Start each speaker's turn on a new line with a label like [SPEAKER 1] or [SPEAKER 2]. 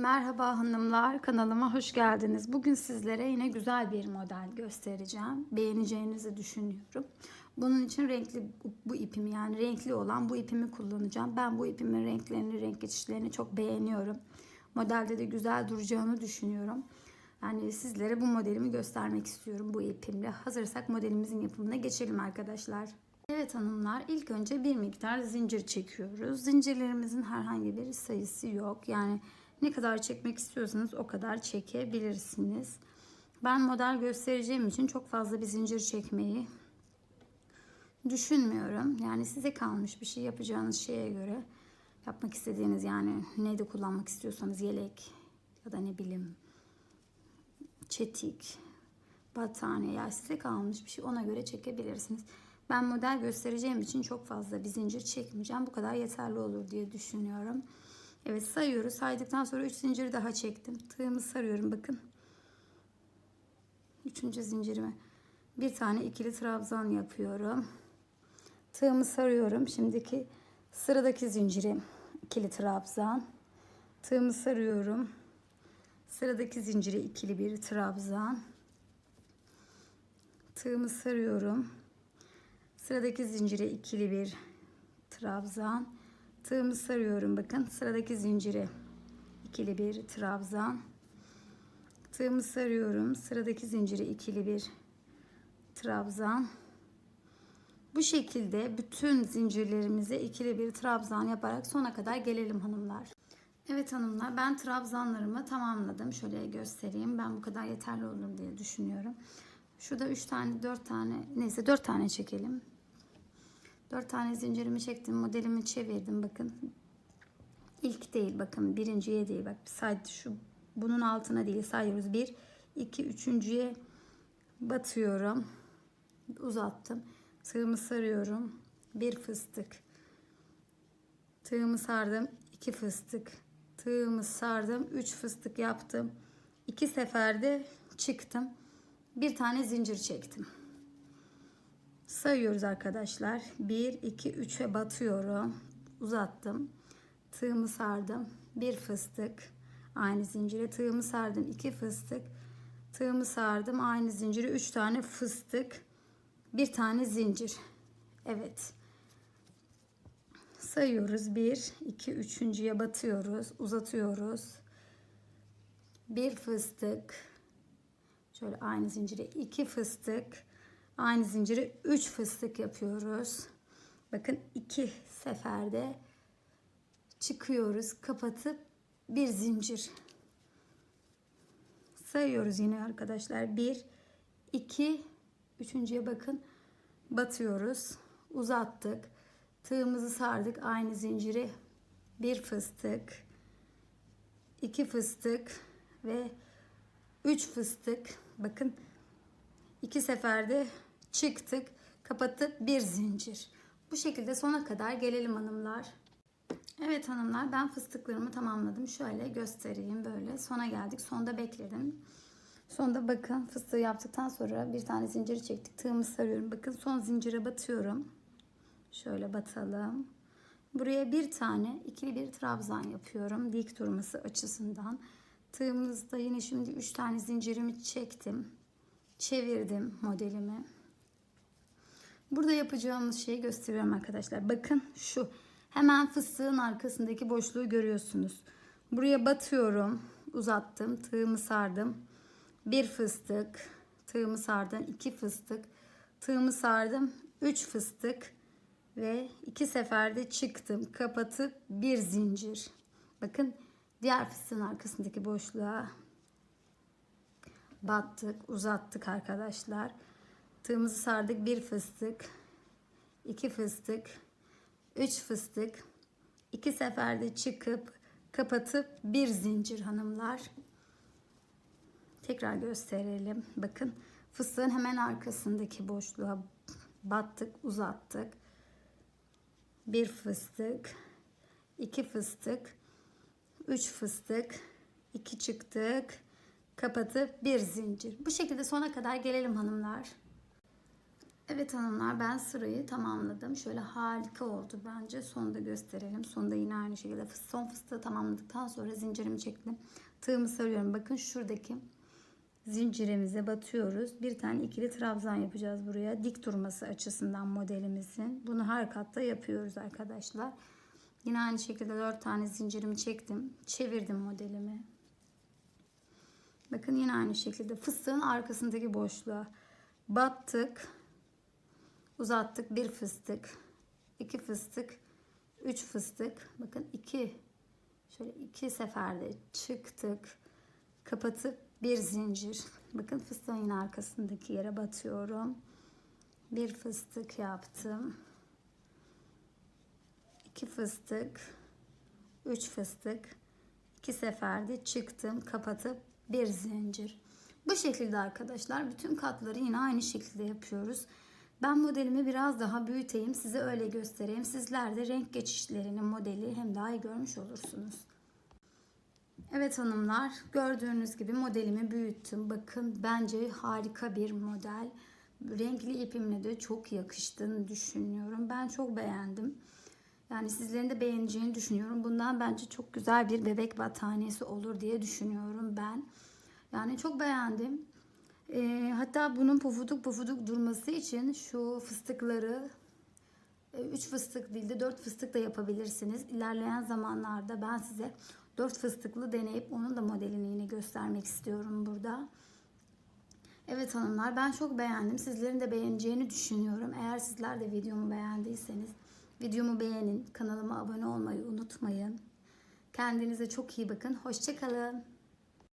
[SPEAKER 1] Merhaba hanımlar, kanalıma hoş geldiniz. Bugün sizlere yine güzel bir model göstereceğim. Beğeneceğinizi düşünüyorum. Bunun için renkli bu ipimi yani renkli olan bu ipimi kullanacağım. Ben bu ipimin renklerini, renk geçişlerini çok beğeniyorum. Modelde de güzel duracağını düşünüyorum. Yani sizlere bu modelimi göstermek istiyorum bu ipimle. Hazırsak modelimizin yapımına geçelim arkadaşlar. Evet hanımlar ilk önce bir miktar zincir çekiyoruz. Zincirlerimizin herhangi bir sayısı yok. Yani ne kadar çekmek istiyorsanız o kadar çekebilirsiniz. Ben model göstereceğim için çok fazla bir zincir çekmeyi düşünmüyorum. Yani size kalmış bir şey yapacağınız şeye göre yapmak istediğiniz yani neyde kullanmak istiyorsanız yelek ya da ne bileyim çetik, battaniye ya size kalmış bir şey ona göre çekebilirsiniz. Ben model göstereceğim için çok fazla bir zincir çekmeyeceğim. Bu kadar yeterli olur diye düşünüyorum. Evet sayıyoruz. Saydıktan sonra 3 zincir daha çektim. Tığımı sarıyorum bakın. Üçüncü zincirime bir tane ikili trabzan yapıyorum. Tığımı sarıyorum. Şimdiki sıradaki zincirim ikili trabzan. Tığımı sarıyorum. Sıradaki zinciri ikili bir trabzan. Tığımı sarıyorum. Sıradaki zincire ikili bir trabzan. Tığımı sarıyorum bakın. Sıradaki zincire ikili bir trabzan. Tığımı sarıyorum. Sıradaki zincire ikili bir trabzan. Bu şekilde bütün zincirlerimize ikili bir trabzan yaparak sona kadar gelelim hanımlar. Evet hanımlar ben trabzanlarımı tamamladım. Şöyle göstereyim. Ben bu kadar yeterli olur diye düşünüyorum. Şurada 3 tane 4 tane neyse 4 tane çekelim. 4 tane zincirimi çektim. Modelimi çevirdim bakın. İlk değil bakın birinciye değil bak sadece şu bunun altına değil sayıyoruz. 1 2 üçüncüye batıyorum. Uzattım. Tığımı sarıyorum. Bir fıstık. Tığımı sardım. iki fıstık. Tığımı sardım. Üç fıstık yaptım. İki seferde çıktım. Bir tane zincir çektim. Sayıyoruz arkadaşlar. 1, 2, 3'e batıyorum. Uzattım. Tığımı sardım. Bir fıstık. Aynı zincire tığımı sardım. iki fıstık. Tığımı sardım. Aynı zincire 3 tane fıstık. Bir tane zincir. Evet. Sayıyoruz. 1, 2, 3.ye batıyoruz. Uzatıyoruz. Bir fıstık. Şöyle aynı zincire iki fıstık. Aynı zinciri 3 fıstık yapıyoruz. Bakın iki seferde çıkıyoruz. Kapatıp bir zincir. Sayıyoruz yine arkadaşlar. 1 2 üçüncüye bakın. Batıyoruz. Uzattık. Tığımızı sardık. Aynı zinciri bir fıstık, iki fıstık ve üç fıstık. Bakın iki seferde çıktık, kapatıp bir zincir. Bu şekilde sona kadar gelelim hanımlar. Evet hanımlar ben fıstıklarımı tamamladım. Şöyle göstereyim böyle. Sona geldik. Sonda bekledim. Sonda bakın fıstığı yaptıktan sonra bir tane zinciri çektik. Tığımı sarıyorum. Bakın son zincire batıyorum. Şöyle batalım. Buraya bir tane ikili bir trabzan yapıyorum. Dik durması açısından. Tığımızda yine şimdi 3 tane zincirimi çektim. Çevirdim modelimi. Burada yapacağımız şeyi gösteriyorum arkadaşlar. Bakın şu hemen fıstığın arkasındaki boşluğu görüyorsunuz. Buraya batıyorum. Uzattım. Tığımı sardım. Bir fıstık. Tığımı sardım. iki fıstık. Tığımı sardım. Üç fıstık. Ve iki seferde çıktım. Kapatıp bir zincir. Bakın diğer fıstığın arkasındaki boşluğa battık. Uzattık arkadaşlar. Tığımızı sardık. Bir fıstık. iki fıstık. Üç fıstık. iki seferde çıkıp kapatıp bir zincir hanımlar. Tekrar gösterelim. Bakın fıstığın hemen arkasındaki boşluğa battık, uzattık. Bir fıstık, iki fıstık, üç fıstık, iki çıktık, kapatıp bir zincir. Bu şekilde sona kadar gelelim hanımlar. Evet hanımlar ben sırayı tamamladım. Şöyle harika oldu bence. Sonda gösterelim. Sonda yine aynı şekilde son fıstığı tamamladıktan sonra zincirimi çektim. Tığımı sarıyorum. Bakın şuradaki zincirimize batıyoruz. Bir tane ikili trabzan yapacağız buraya. Dik durması açısından modelimizin. Bunu her katta yapıyoruz arkadaşlar. Yine aynı şekilde 4 tane zincirimi çektim. Çevirdim modelimi. Bakın yine aynı şekilde fıstığın arkasındaki boşluğa battık. Uzattık bir fıstık, iki fıstık, üç fıstık. Bakın iki, şöyle iki seferde çıktık. Kapatıp bir zincir. Bakın fıstığın arkasındaki yere batıyorum. Bir fıstık yaptım. iki fıstık, üç fıstık. iki seferde çıktım, kapatıp bir zincir. Bu şekilde arkadaşlar bütün katları yine aynı şekilde yapıyoruz. Ben modelimi biraz daha büyüteyim, size öyle göstereyim. Sizler de renk geçişlerini modeli hem daha iyi görmüş olursunuz. Evet hanımlar, gördüğünüz gibi modelimi büyüttüm. Bakın bence harika bir model. Renkli ipimle de çok yakıştığını düşünüyorum. Ben çok beğendim. Yani sizlerin de beğeneceğini düşünüyorum. Bundan bence çok güzel bir bebek battaniyesi olur diye düşünüyorum ben. Yani çok beğendim. Ee, hatta bunun pufuduk pufuduk durması için şu fıstıkları 3 fıstık değil de 4 fıstık da yapabilirsiniz. İlerleyen zamanlarda ben size 4 fıstıklı deneyip onun da modelini yine göstermek istiyorum burada. Evet hanımlar ben çok beğendim. Sizlerin de beğeneceğini düşünüyorum. Eğer sizler de videomu beğendiyseniz videomu beğenin. Kanalıma abone olmayı unutmayın. Kendinize çok iyi bakın. Hoşçakalın.